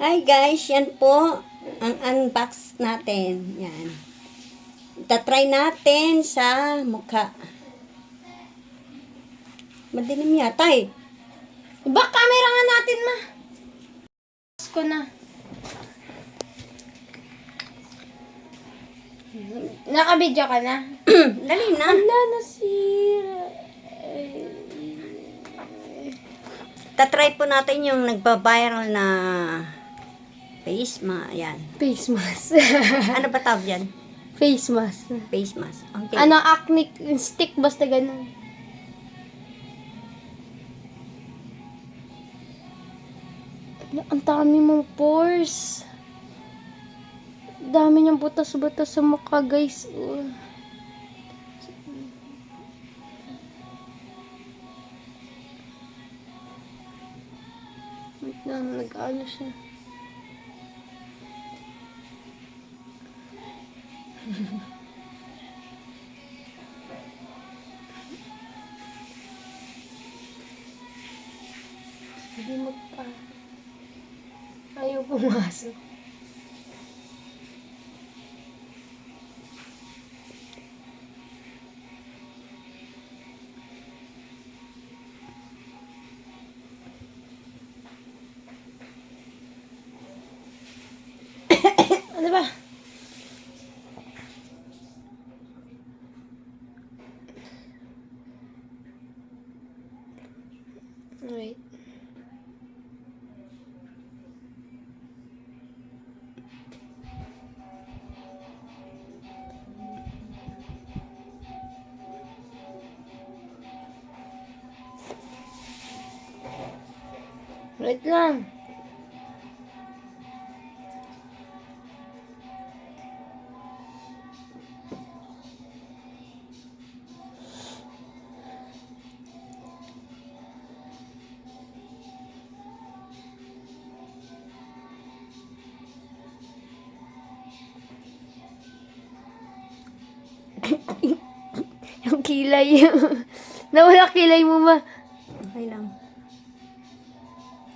Hi guys, yan po ang unbox natin. Yan. Tatry natin sa mukha. Madilim yata eh. Ba, camera nga natin, ma. ko na. Nakabidyo ka na? Dali na. Wala, nasira. Tatry po natin yung nagba-viral na face mask. Yan. Face mask. Ano ba tawag yan? Face mask. Face mask. Okay. Ano, acne stick, basta ganun. Ang dami mong pores. Dami niyang butas-butas sa mukha, guys. Uh. Wait lang, nag-ano siya. Hindi magpa... Ayaw pumasok. Wait. Wait Yung kilay. Nawala kilay mo ba? Okay lang.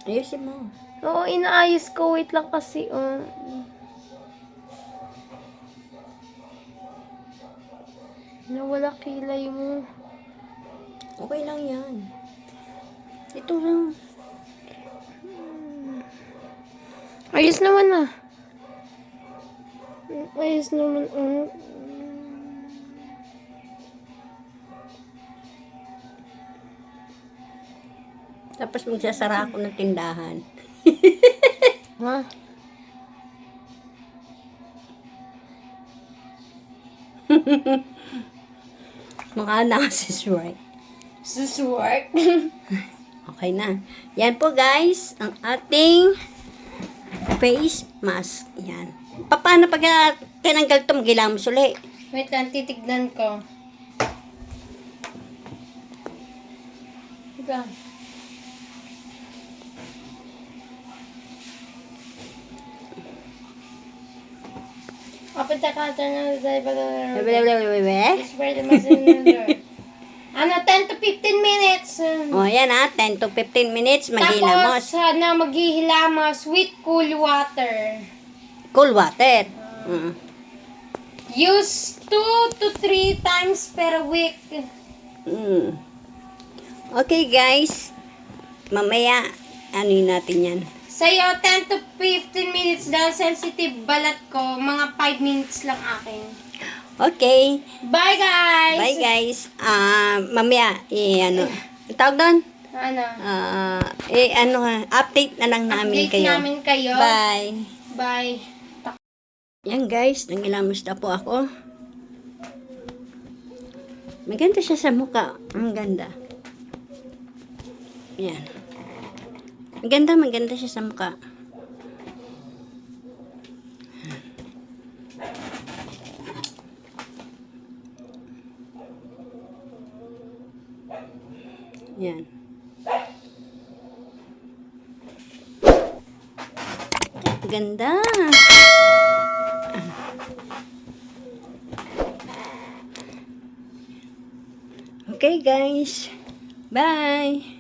Ayusin mo. Oo, inaayos ko. Wait lang kasi. Oh. Nawala kilay mo. Okay lang yan. Ito lang. Ayos naman ah. Ayos naman. ah. Tapos magsasara ako ng tindahan. Ha? Mga nakasis right. Suswork. Okay na. Yan po guys, ang ating face mask. Yan. Pa- Paano pag ah, tinanggal ito, magilamos ulit? Wait lang, titignan ko. Wait na Blablabla. Spread the messenger. Ano, 10 to 15 minutes. O yan ha, 10 to 15 minutes magilamos. Tapos, ano, maghihilamos with cool water. Cool water. Mm. Use 2 to 3 times per week. Mm. Okay guys, mamaya ano natin yan. Sa'yo, 10 to 15 minutes dahil sensitive balat ko, mga 5 minutes lang akin. Okay, Bye, guys! bye guys. Ah, mamaya, eh, ano, ang tawag doon? Ano? Ah, eh, ano, ha, update na lang namin Update kayo. namin kayo. Bye. Bye. Yan guys, nangilamos na po ako. Maganda siya sa mukha. Ang ganda. Yan. Maganda, maganda siya sa mukha. Yan. Ganda. Okay guys. Bye.